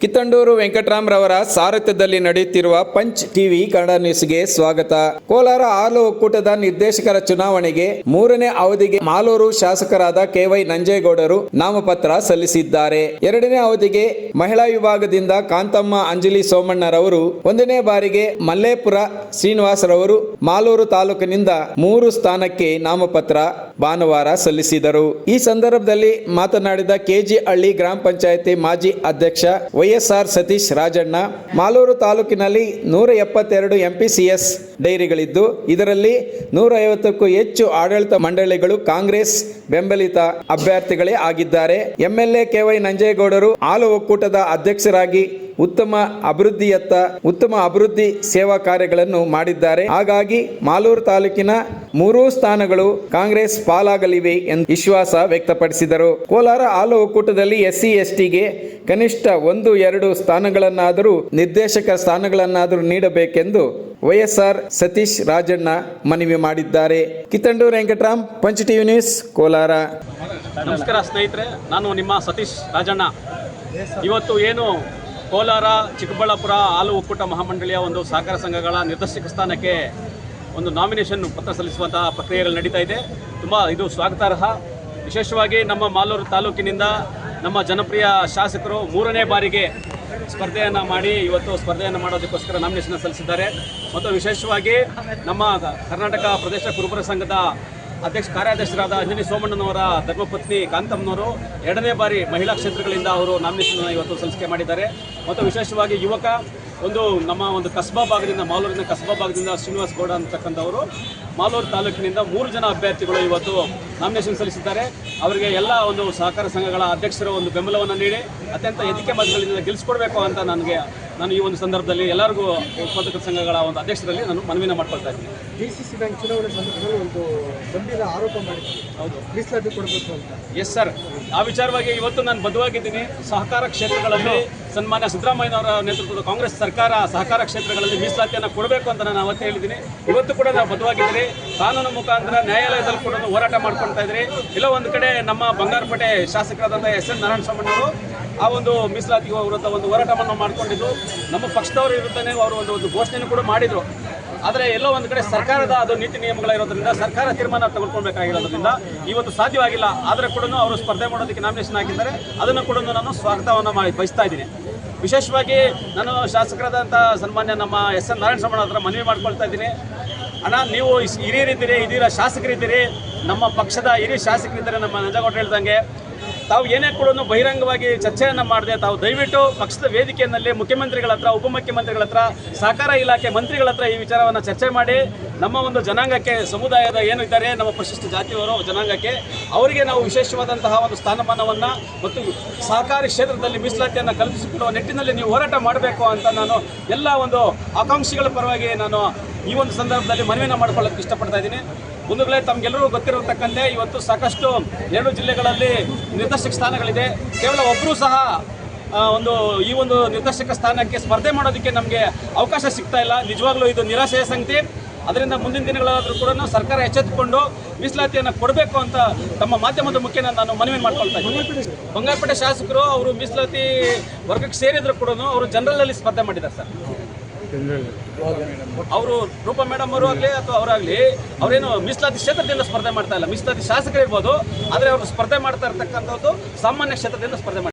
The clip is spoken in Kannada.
ಕಿತ್ತಂಡೂರು ವೆಂಕಟರಾಮ್ರವರ ಸಾರಥ್ಯದಲ್ಲಿ ನಡೆಯುತ್ತಿರುವ ಪಂಚ್ ಟಿವಿ ಕನ್ನಡ ನ್ಯೂಸ್ಗೆ ಸ್ವಾಗತ. ಕೋಲಾರ ಹಾಲು ಒಕ್ಕೂಟದ ನಿರ್ದೇಶಕರ ಚುನಾವಣೆಗೆ ಮೂರನೇ ಅವಧಿಗೆ ಮಾಲೂರು ಶಾಸಕರಾದ ಕೆವೈ ನಂಜೇಗೌಡರು ನಾಮಪತ್ರ ಸಲ್ಲಿಸಿದ್ದಾರೆ. ಎರಡನೇ ಅವಧಿಗೆ ಮಹಿಳಾ ವಿಭಾಗದಿಂದ ಕಾಂತಮ್ಮ, ಅಂಜಲಿ ಸೋಮಣ್ಣರವರು ಒಂದನೇ ಬಾರಿಗೆ ಮಲ್ಲೇಪುರ ಶ್ರೀನಿವಾಸರವರು ಮಾಲೂರು ತಾಲೂಕಿನಿಂದ ಮೂರು ಸ್ಥಾನಕ್ಕೆ ನಾಮಪತ್ರ ಭಾನುವಾರ ಸಲ್ಲಿಸಿದರು. ಈ ಸಂದರ್ಭದಲ್ಲಿ ಮಾತನಾಡಿದ ಕೆಜಿ ಹಳ್ಳಿ ಗ್ರಾಮ ಪಂಚಾಯತಿ ಮಾಜಿ ಅಧ್ಯಕ್ಷ ವೈಎಸ್ಆರ್ ಸತೀಶ್ ರಾಜಣ್ಣ ಮಾಲೂರು ತಾಲೂಕಿನಲ್ಲಿ ನೂರ ಎಪ್ಪತ್ತೆರಡು ಎಂಪಿಸಿಎಸ್ ಡೈರಿಗಳಿದ್ದು, ಇದರಲ್ಲಿ ನೂರ ಐವತ್ತಕ್ಕೂ ಹೆಚ್ಚು ಆಡಳಿತ ಮಂಡಳಿಗಳು ಕಾಂಗ್ರೆಸ್ ಬೆಂಬಲಿತ ಅಭ್ಯರ್ಥಿಗಳೇ ಆಗಿದ್ದಾರೆ. ಎಂಎಲ್ಎ ಕೆವೈ ನಂಜೇಗೌಡರು ಹಾಲು ಒಕ್ಕೂಟದ ಅಧ್ಯಕ್ಷರಾಗಿ ಉತ್ತಮ ಅಭಿವೃದ್ಧಿಯತ್ತ, ಉತ್ತಮ ಅಭಿವೃದ್ಧಿ ಸೇವಾ ಕಾರ್ಯಗಳನ್ನು ಮಾಡಿದ್ದಾರೆ. ಹಾಗಾಗಿ ಮಾಲೂರು ತಾಲೂಕಿನ ಮೂರೂ ಸ್ಥಾನಗಳು ಕಾಂಗ್ರೆಸ್ ಪಾಲಾಗಲಿವೆ ಎಂದು ವಿಶ್ವಾಸ ವ್ಯಕ್ತಪಡಿಸಿದರು. ಕೋಲಾರ ಹಾಲು ಒಕ್ಕೂಟದಲ್ಲಿ ಎಸ್ಸಿ, ಎಸ್ಟಿಗೆ ಕನಿಷ್ಠ ಒಂದು, ಎರಡು ಸ್ಥಾನಗಳನ್ನಾದರೂ ನಿರ್ದೇಶಕ ಸ್ಥಾನಗಳನ್ನಾದರೂ ನೀಡಬೇಕೆಂದು ವೈಎಸ್ಆರ್ ಸತೀಶ್ ರಾಜಣ್ಣ ಮನವಿ ಮಾಡಿದ್ದಾರೆ. ಕಿತ್ತಂಡೂರು ವೆಂಕಟರಾಮ್, ಪಂಚ ಟಿವಿ ನ್ಯೂಸ್, ಕೋಲಾರ. ನಮಸ್ಕಾರ ಸ್ನೇಹಿತರೆ, ನಾನು ನಿಮ್ಮ ಸತೀಶ್ ರಾಜಣ್ಣ. ಇವತ್ತು ಏನು ಕೋಲಾರ, ಚಿಕ್ಕಬಳ್ಳಾಪುರ, ಹಾಲು ಒಕ್ಕೂಟ ಮಹಾಮಂಡಳಿಯ ಒಂದು ಸಹಕಾರ ಸಂಘಗಳ ನಿರ್ದೇಶಕ ಸ್ಥಾನಕ್ಕೆ ಒಂದು ನಾಮಿನೇಷನ್ ಪತ್ರ ಸಲ್ಲಿಸುವಂತಹ ಪ್ರಕ್ರಿಯೆಗಳು ನಡೀತಾ ಇದೆ. ತುಂಬ ಇದು ಸ್ವಾಗತಾರ್ಹ. ವಿಶೇಷವಾಗಿ ನಮ್ಮ ಮಾಲೂರು ತಾಲೂಕಿನಿಂದ ನಮ್ಮ ಜನಪ್ರಿಯ ಶಾಸಕರು ಮೂರನೇ ಬಾರಿಗೆ ಸ್ಪರ್ಧೆಯನ್ನು ಮಾಡಿ ಇವತ್ತು ಸ್ಪರ್ಧೆಯನ್ನು ಮಾಡೋದಕ್ಕೋಸ್ಕರ ನಾಮಿನೇಷನ್ ಸಲ್ಲಿಸಿದ್ದಾರೆ. ಮತ್ತು ವಿಶೇಷವಾಗಿ ನಮ್ಮ ಕರ್ನಾಟಕ ಪ್ರದೇಶ ಕುರುಬರ ಸಂಘದ ಅಧ್ಯಕ್ಷ ಕಾರ್ಯಾಧ್ಯಕ್ಷರಾದ ಅಂಜನಿ ಸೋಮಣ್ಣನವರ ಧರ್ಮಪತ್ನಿ ಕಾಂತಮ್ಮನವರು ಎರಡನೇ ಬಾರಿ ಮಹಿಳಾ ಕ್ಷೇತ್ರಗಳಿಂದ ಅವರು ನಾಮಿನೇಷನ್ ಇವತ್ತು ಸಲ್ಲಿಕೆ ಮಾಡಿದ್ದಾರೆ. ಮತ್ತು ವಿಶೇಷವಾಗಿ ಯುವಕ, ಒಂದು ನಮ್ಮ ಒಂದು ಕಸ್ಬಾ ಭಾಗದಿಂದ, ಮಾಲೂರಿನ ಕಸ್ಬಾ ಭಾಗದಿಂದ ಶ್ರೀನಿವಾಸ್ ಗೌಡ ಅಂತಕ್ಕಂಥವರು. ಮಾಲೂರು ತಾಲೂಕಿನಿಂದ ಮೂರು ಜನ ಅಭ್ಯರ್ಥಿಗಳು ಇವತ್ತು ನಾಮಿನೇಷನ್ ಸಲ್ಲಿಸಿದ್ದಾರೆ. ಅವರಿಗೆ ಎಲ್ಲ ಒಂದು ಸಹಕಾರ ಸಂಘಗಳ ಅಧ್ಯಕ್ಷರು ಒಂದು ಬೆಂಬಲವನ್ನು ನೀಡಿ ಅತ್ಯಂತ ಎದಿಕೆ ಮತಗಳಿಂದ ಗೆಲ್ಲಿಸ್ಕೊಡ್ಬೇಕು ಅಂತ ನನಗೆ ನಾನು ಈ ಒಂದು ಸಂದರ್ಭದಲ್ಲಿ ಎಲ್ಲರಿಗೂ ಉತ್ಪಾದಕ ಸಂಘಗಳ ಒಂದು ಅಧ್ಯಕ್ಷರಲ್ಲಿ ನಾನು ಮನವಿನ ಮಾಡ್ಕೊಳ್ತಾ ಇದ್ದೀನಿ. ಡಿ ಸಿ ಸಿ ಬ್ಯಾಂಕ್ ಚುನಾವಣೆ ಸಂದರ್ಭದಲ್ಲಿ ಒಂದು ಗಂಭೀರ ಆರೋಪ ಮಾಡಿದ್ದೀನಿ ಹೌದು. ಮೀಸಲಾತಿ ಕೊಡಬೇಕು ಅಂತ. ಎಸ್ ಸರ್ ಆ ವಿಚಾರವಾಗಿ ಇವತ್ತು ನಾನು ಬದ್ಧವಾಗಿದ್ದೀನಿ. ಸಹಕಾರ ಕ್ಷೇತ್ರಗಳಲ್ಲಿ ಸನ್ಮಾನ್ಯ ಸಿದ್ದರಾಮಯ್ಯನವರ ನೇತೃತ್ವದ ಕಾಂಗ್ರೆಸ್ ಸರ್ಕಾರ ಸಹಕಾರ ಕ್ಷೇತ್ರಗಳಲ್ಲಿ ಮೀಸಲಾತಿಯನ್ನು ಕೊಡಬೇಕು ಅಂತ ನಾನು ಅವತ್ತು ಹೇಳಿದ್ದೀನಿ. ಇವತ್ತು ಕೂಡ ನಾವು ಬದ್ಧವಾಗಿದ್ದೀನಿ ಕಾನೂನು ಮುಖಾಂತರ ನ್ಯಾಯಾಲಯದಲ್ಲಿ ಕೂಡ ಹೋರಾಟ ಮಾಡ್ಕೊಳ್ತಾ ಇದ್ರಿ. ಇಲ್ಲ ಒಂದು ಕಡೆ ನಮ್ಮ ಬಂಗಾರಪೇಟೆ ಶಾಸಕರಾದಂಥ ಎಸ್ ಎನ್ ನಾರಾಯಣ ಸ್ವಾಮಣ್ಣವರು ಆ ಒಂದು ಮೀಸಲಾತಿ ವಿರುದ್ಧ ಒಂದು ಹೋರಾಟವನ್ನು ಮಾಡ್ಕೊಂಡಿದ್ದು ನಮ್ಮ ಪಕ್ಷದವರ ವಿರುದ್ಧನೇ ಅವರು ಒಂದು ಒಂದು ಘೋಷಣೆಯನ್ನು ಕೂಡ ಮಾಡಿದರು. ಆದರೆ ಎಲ್ಲೋ ಒಂದು ಕಡೆ ಸರ್ಕಾರದ ಅದು ನೀತಿ ನಿಯಮಗಳಿರೋದ್ರಿಂದ ಸರ್ಕಾರ ತೀರ್ಮಾನ ತೆಗೆದುಕೊಳ್ಬೇಕಾಗಿರೋದ್ರಿಂದ ಇವತ್ತು ಸಾಧ್ಯವಾಗಿಲ್ಲ. ಆದರೆ ಕೂಡ ಅವರು ಸ್ಪರ್ಧೆ ಮಾಡೋದಕ್ಕೆ ನಾಮಿನೇಷನ್ ಹಾಕಿದ್ದಾರೆ. ಅದನ್ನು ಕೂಡ ನಾನು ಸ್ವಾಗತವನ್ನು ಮಾಡಿ ಬಯಸ್ತಾ ಇದ್ದೀನಿ. ವಿಶೇಷವಾಗಿ ನಾನು ಶಾಸಕರಾದಂಥ ಸನ್ಮಾನ್ಯ ನಮ್ಮ ಎಸ್ ಎನ್ ನಾರಾಯಣ ಸ್ವಾಮಿ ಹತ್ರ ಮನವಿ ಮಾಡ್ಕೊಳ್ತಾ ಇದ್ದೀನಿ. ಅಣ್ಣ, ನೀವು ಹಿರಿಯರಿದ್ದೀರಿ ಇದೀರ ಶಾಸಕರಿದ್ದೀರಿ ನಮ್ಮ ಪಕ್ಷದ ಹಿರಿಯ ಶಾಸಕರಿದ್ದಾರೆ ನಮ್ಮ ನಂಜಗೌಡ ಹೇಳ್ದಂಗೆ. ತಾವು ಏನೇ ಕೂಡ ಬಹಿರಂಗವಾಗಿ ಚರ್ಚೆಯನ್ನು ಮಾಡಿದೆ, ತಾವು ದಯವಿಟ್ಟು ಪಕ್ಷದ ವೇದಿಕೆಯಲ್ಲಿ ಮುಖ್ಯಮಂತ್ರಿಗಳ ಹತ್ರ, ಉಪಮುಖ್ಯಮಂತ್ರಿಗಳ ಹತ್ರ, ಸಹಕಾರ ಇಲಾಖೆ ಮಂತ್ರಿಗಳ ಹತ್ರ ಈ ವಿಚಾರವನ್ನು ಚರ್ಚೆ ಮಾಡಿ, ನಮ್ಮ ಒಂದು ಜನಾಂಗಕ್ಕೆ, ಸಮುದಾಯದ ಏನು ಇದ್ದಾರೆ, ನಮ್ಮ ಪರಿಶಿಷ್ಟ ಜಾತಿಯವರು ಜನಾಂಗಕ್ಕೆ, ಅವರಿಗೆ ನಾವು ವಿಶೇಷವಾದಂತಹ ಒಂದು ಸ್ಥಾನಮಾನವನ್ನು ಮತ್ತು ಸಹಕಾರಿ ಕ್ಷೇತ್ರದಲ್ಲಿ ಮೀಸಲಾತಿಯನ್ನು ಕಲ್ಪಿಸಿಕೊಡುವ ನಿಟ್ಟಿನಲ್ಲಿ ನೀವು ಹೋರಾಟ ಮಾಡಬೇಕು ಅಂತ ನಾನು ಎಲ್ಲ ಒಂದು ಆಕಾಂಕ್ಷಿಗಳ ಪರವಾಗಿ ನಾನು ಈ ಒಂದು ಸಂದರ್ಭದಲ್ಲಿ ಮನವಿನ ಮಾಡ್ಕೊಳ್ಳೋಕೆ ಇಷ್ಟಪಡ್ತಾ ಇದ್ದೀನಿ. ಮುಂದುಗಡೆ ತಮಗೆಲ್ಲರೂ ಗೊತ್ತಿರತಕ್ಕಂತೆ, ಇವತ್ತು ಸಾಕಷ್ಟು ಎರಡು ಜಿಲ್ಲೆಗಳಲ್ಲಿ ನಿರ್ದೇಶಕ ಸ್ಥಾನಗಳಿದೆ. ಕೇವಲ ಒಬ್ಬರೂ ಸಹ ಒಂದು, ಈ ಒಂದು ನಿರ್ದೇಶಕ ಸ್ಥಾನಕ್ಕೆ ಸ್ಪರ್ಧೆ ಮಾಡೋದಕ್ಕೆ ನಮಗೆ ಅವಕಾಶ ಸಿಗ್ತಾ ಇಲ್ಲ. ನಿಜವಾಗ್ಲೂ ಇದು ನಿರಾಶೆಯ ಸಂಗತಿ. ಅದರಿಂದ ಮುಂದಿನ ದಿನಗಳಾದರೂ ಕೂಡ ಸರ್ಕಾರ ಎಚ್ಚೆತ್ತುಕೊಂಡು ಮೀಸಲಾತಿಯನ್ನು ಕೊಡಬೇಕು ಅಂತ ತಮ್ಮ ಮಾಧ್ಯಮದ ಮುಖೇನ ನಾನು ಮನವಿ ಮಾಡ್ಕೊಳ್ತಾ ಇದ್ದೀನಿ. ಬಂಗಾರಪೇಟೆ ಶಾಸಕರು ಅವರು ಮೀಸಲಾತಿ ವರ್ಗಕ್ಕೆ ಸೇರಿದ್ರು ಕೂಡ ಅವರು ಜನರಲಲ್ಲಿ ಸ್ಪರ್ಧೆ ಮಾಡಿದ್ದಾರೆ ಸರ್. ಅವರು ರೂಪಾ ಮೇಡಮ್ ಅವರು ಆಗಲಿ ಅಥವಾ ಅವರಾಗಲಿ ಅವರೇನು ಮೀಸಲಾತಿ ಕ್ಷೇತ್ರದಿಂದ ಸ್ಪರ್ಧೆ ಮಾಡ್ತಾ ಇಲ್ಲ. ಮೀಸಲಾತಿ ಶಾಸಕರು ಇರ್ಬೋದು, ಆದರೆ ಅವರು ಸ್ಪರ್ಧೆ ಮಾಡ್ತಾ ಇರ್ತಕ್ಕಂಥದ್ದು ಸಾಮಾನ್ಯ ಕ್ಷೇತ್ರದಿಂದ ಸ್ಪರ್ಧೆ